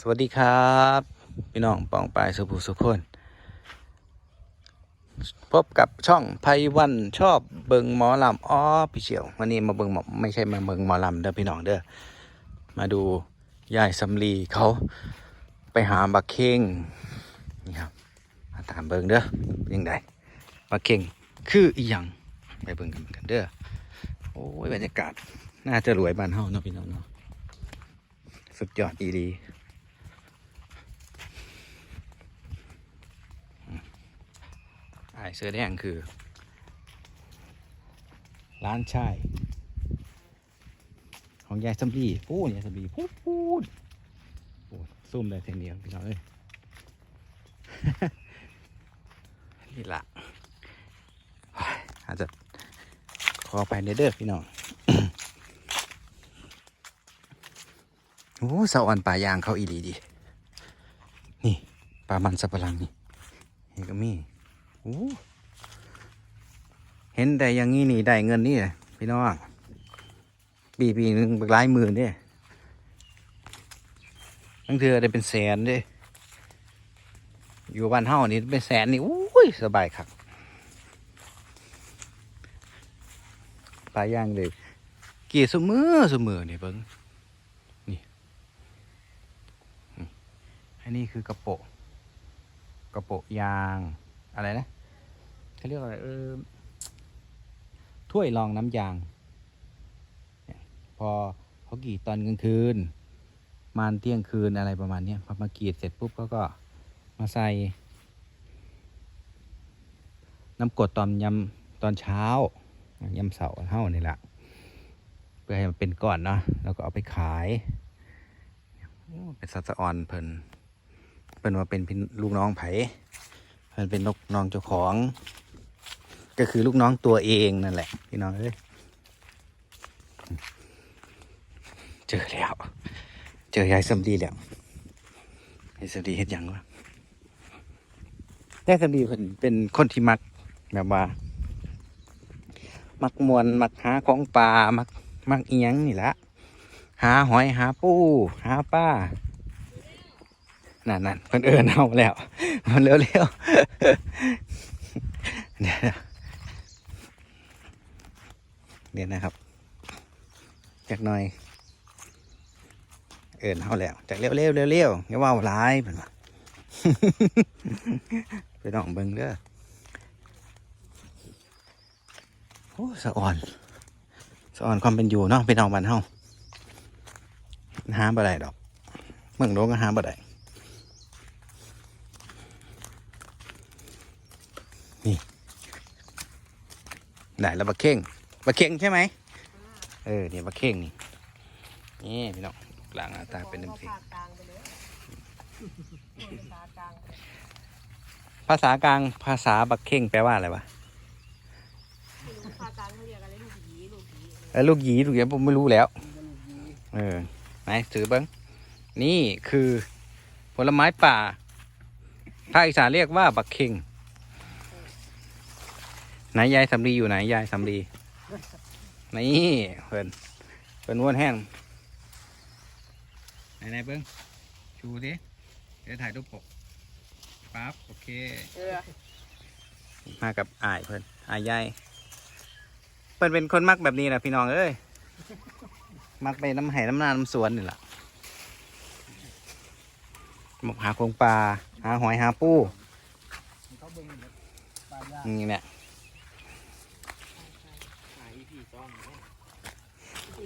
สวัสดีครับ พี่น้องปองปายสุภูสุขคนพบกับช่องไพวันชอบเบิงหมอลำอ้อพี่เชียววันนี้มาเบิงหมอไม่ใช่มาเบิงหมอลำเด้อพี่น้องเด้อมาดูยายสำลีเขาไปหาบักเข่งนี่ครับมาตามเบิงเด้อยังไงบักเข่งคืออีหยังไปเบิงกันกันเด้อโอ้ยบรรยากาศน่าจะรวยบ้านเฮาเนาะพี่น้องเนาะ สุดยอดอีดีไอเสื้อแดงคือ ร้านชาย ของยายสำลีพูดยายสำลีพูดพูดโอ้ซุ่มได้เทียงเดียวพี่น้องเอ้ยนี่ละอาจจะขอไปเด้อเด้อพี่น้อง โอ้สะอ่อนป่ายางเขาอีหลีดี นี่ปลามันสับปะรังนี่เห็นก็มีโอ้เห็นแต่อย่างนี้นี่ได้เงินนี่แหละพี่น้องปีปีหนึ่งหลายหมื่นเด้ทั้งเทือได้เป็นแสนเด้อยู่บ้านเฮานี่เป็นแสนนี่อุ้ยสบายครับปลาย่างเลยกี่สมือสมือนี่เบิ้งนี่นี่ อันนี้คือกระโปะกระโปะยางอะไรนะเขาเรียกอะไรเออถ้วยรองน้ำยางพอเขากรีดตอนกลางคืนมานเที่ยงคืนอะไรประมาณเนี้ยพอมากรีดเสร็จปุ๊บเขาก็มาใส่ น้ำกดตอนยำตอนเช้ายำเสาเท่านี่แหละเพื่อให้มันเป็นก้อนเนาะแล้วก็เอาไปขายเป็นสัตว์สะออนเพิ่น เพิ่นว่าเป็นพี่ลูกน้องไผเพิ่นเป็นลูกน้องเจ้าของ ก็คือลูกน้องตัวเองนั่นแหละพี่น้องเอ้ยเจอแล้ว เจอยายสำลีแล้วยายสำลีเฮ็ดยังวะยายสำลีเป็นเป็นคนที่มักแบบว่า มักมวนมักหาของป่ามักมักเอียงนี่ละหาหอยหาปูหาป้า นั่นนั่นเพิ่นเอินเอาแล้ว มันเร็วเร็วๆเดี๋ยวนะครับ จากหน่อย เอินเขาแล้ว จากเร็วเร็วเร็วเร็วอย่าว่าร้ายเป็นว่าไปน้องเบิ่งเด้อโอ้สะอ่อนสะอ่อนความเป็นอยู่เนาะไปน้องบ้านเฮาหาบ่ได้ดอก เมืองโลกก็หาบ่ได้ ได้แล้วบักเข่งบักเข่งใช่ไหมเออเนี่ยบักเข่งนี่นี่พี่น้องหลังหน้าตาเป็นน้ำสีภาคกลางภาษากลางภาษาบักเข่งแปลว่าอะไรวะไม่รู้ภากลางเรียกอะไรลูกหยีลูกหยีเอลูกหยีลูกหยีผมไม่รู้แล้ว เออไหนถือบิ้งนี่คือผลไม้ป่าภาคอีสานเรียกว่าบักเข่ง ไหนยายสำลีอยู่ไหนยายสำลีนี่เพิ่นเพิ่นว้วนแห้งไหนไหนเบิ้งชูดิเดี๋ยวถ่ายรูปปกปั๊บโอเคเออมากับอายเพิ่นอายยายเพิ่นเป็นคนมักแบบนี้แหละพี่น้องเอ้ยมักไปน้ำไห่น้ำนาน้ำสวนนี่แหละมกหาโครงปลาหาหอยหาปูนี่เนี่ยสี่ตัว โอ้ย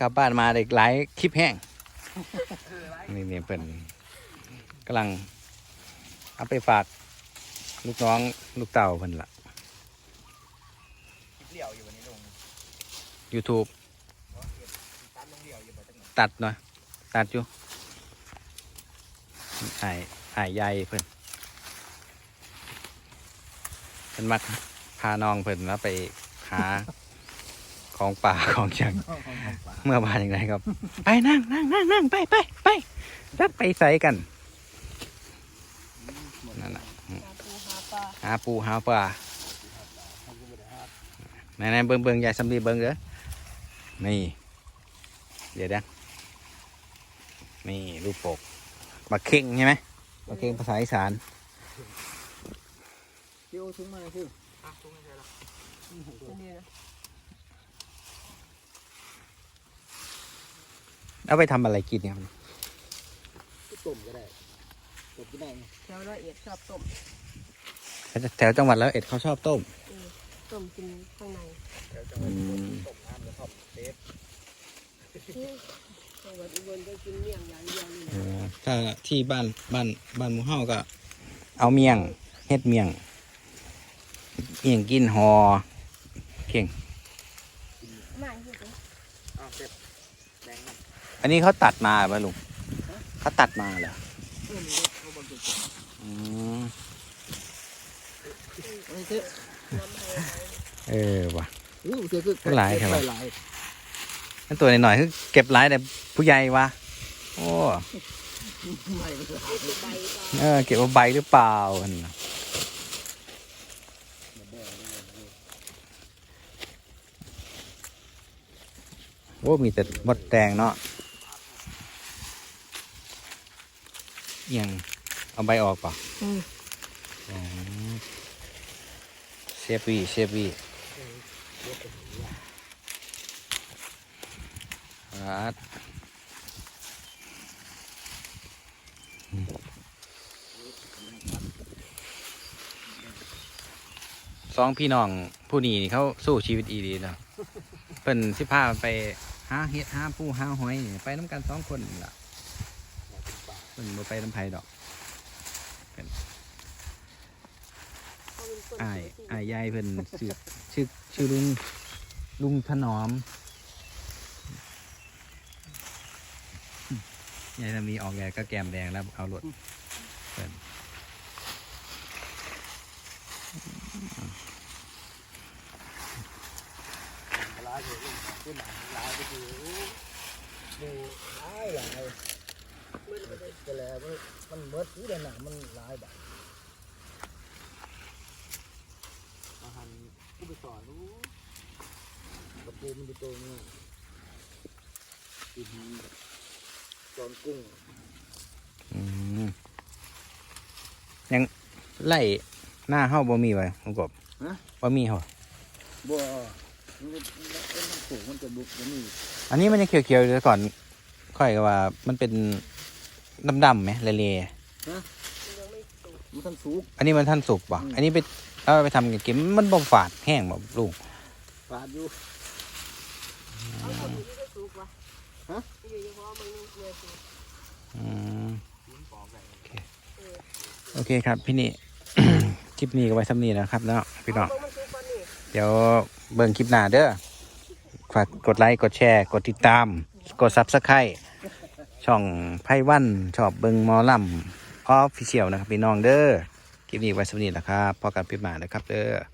กลับบ้านมาเด็กหลายคลิปแห้งนี่เนี่ยเพิ่นกำลังเอาไปฝากลูกน้องลูกเต่าเพิ่นละเดี่ยวอยู่วันนี้ลง YouTube ตัดลงยวอยู่บ่จังหวะตัดหน่อยตัดอยู่ไอ้ไอ้ใหญ่เพิ่นเพิ่นมักพาน้องเพิ่นแล้วไปหา ของป่าของจังเมื่อวานอย่างไรครับ ไปนั่งนั่งนั่งนั่งไปไปไปจัดไปใส่กันนั่นน่ะหาปูหาปลาหาปูหาปลาไหนไหนเบิ่งเบิ่งยายสำลีเบิ่งเด้อนี่ เดี๋ยวนะนี่รูปปกมาเข่งใช่ไหมมาเข่งภาษาอีสานเที่ยวถึงมาคืออะตรงนี้ใช่หรอ อันนี้นะ เอาไปทำอะไรกินเนี่ยมันต้มก็ได้ต้มก็ได้แถวร้อยเอ็ดชอบต้มแถวจังหวัดแล้วเอ็ดเขาชอบต้ม อืมต้มกินข้างในเดี๋ยวจะมาต้มน้ำแล้วก็เซฟจังหวัดอุบลก็กินเมี่ยงอย่างเดียวนี่เอนะอถ้าที่บ้านบ้านบ้านหมูเฮาก็ เอาเมี่ยงเฮ็ดเมี่ยงเมี่ยงกินหอเข่ง มาที่สุด อ้าวเซฟแดงนะ อันนี้เขาตัดมาป่ะลุงเขาตัดมาเหรอเออนี่เขาบางจุดอืมอันนี้เซฟน้ำไทยเออว่ะอู้เซฟคือหลายใช่ไหมหลายนั่นตัวหน่อยๆคือเก็บหลายแต่ผู้ใหญ่วะโอ้ไม่ก็คือใบก็เออเก็บเอาใบหรือเปล่าอันน่ะโอ้มีแต่มดแดงเนาะอิห ยังเอาใบออกป่ะอืมเชฟวี่เชฟวี่รัดสองพี่น้องผู้นี้เขาสู้ชีวิตอีดีเนาะเพิ่นสิพาไปหาเห็ดหาปูหาหอย ไปน้ำกันสองคนล่ะ พิ่นบ่ไปน้ำไผดอกเขาเป็นคนอ้ายที่อ้ายยายเพิ่นชื่อชื่อชื่อลุงลุงถนอมยายจะมีออกแกก็แก้มแดงแล้วเอารถเพิ่นหลายอยู่ขึ้นหลายก็คือหมูหลายหลาย ก็แล้วมันเบิดที่เดินหนังมันหลายแบบอาหารผู้ไปสอนรู้กระปูมันดูตัวนี้กินตอนกุ้งอืมยังไล่หน้าเฮาบ่มีไว้ลุงกบบ่มีเฮาบัวมันเป็นมันสูงมันจะบุกมันนี่อันนี้มันยังเขียวๆอยู่แต่ก่อนค่อยก็ว่ามันเป็น ดำๆไหมเละยังไม่สุกมันทั้งสูงๆอันนี้มันท่านสุกป่ะอืมอันนี้ไปเอาไปทำกับกินมันบ่ฝาดแห้งบ่ลุงฝาดอยู่เอาคนที่ก็สุกวะฮะอยู่เฉพาะมึงนึงเลยสุกอืมกินปอกได้เออโอเคครับ พี่นี่คลิปนี้ก็ไว้สำนีนะครับเนาะพี่น้องเอาลงมาสุกก่อนนี่เดี๋ยวเบิ่งคลิปหน้าเด้อฝากกดไลค์กดแชร์ กดติดตาม กดซับสไครต์ ช่องไพ่วันชอบเบิงมอลัมออฟฟิเชียลนะครับพี่น้องเด้อคลิปนี้ไว้สำนีนะครับพอกันคลิปหน้านะครับเด้อ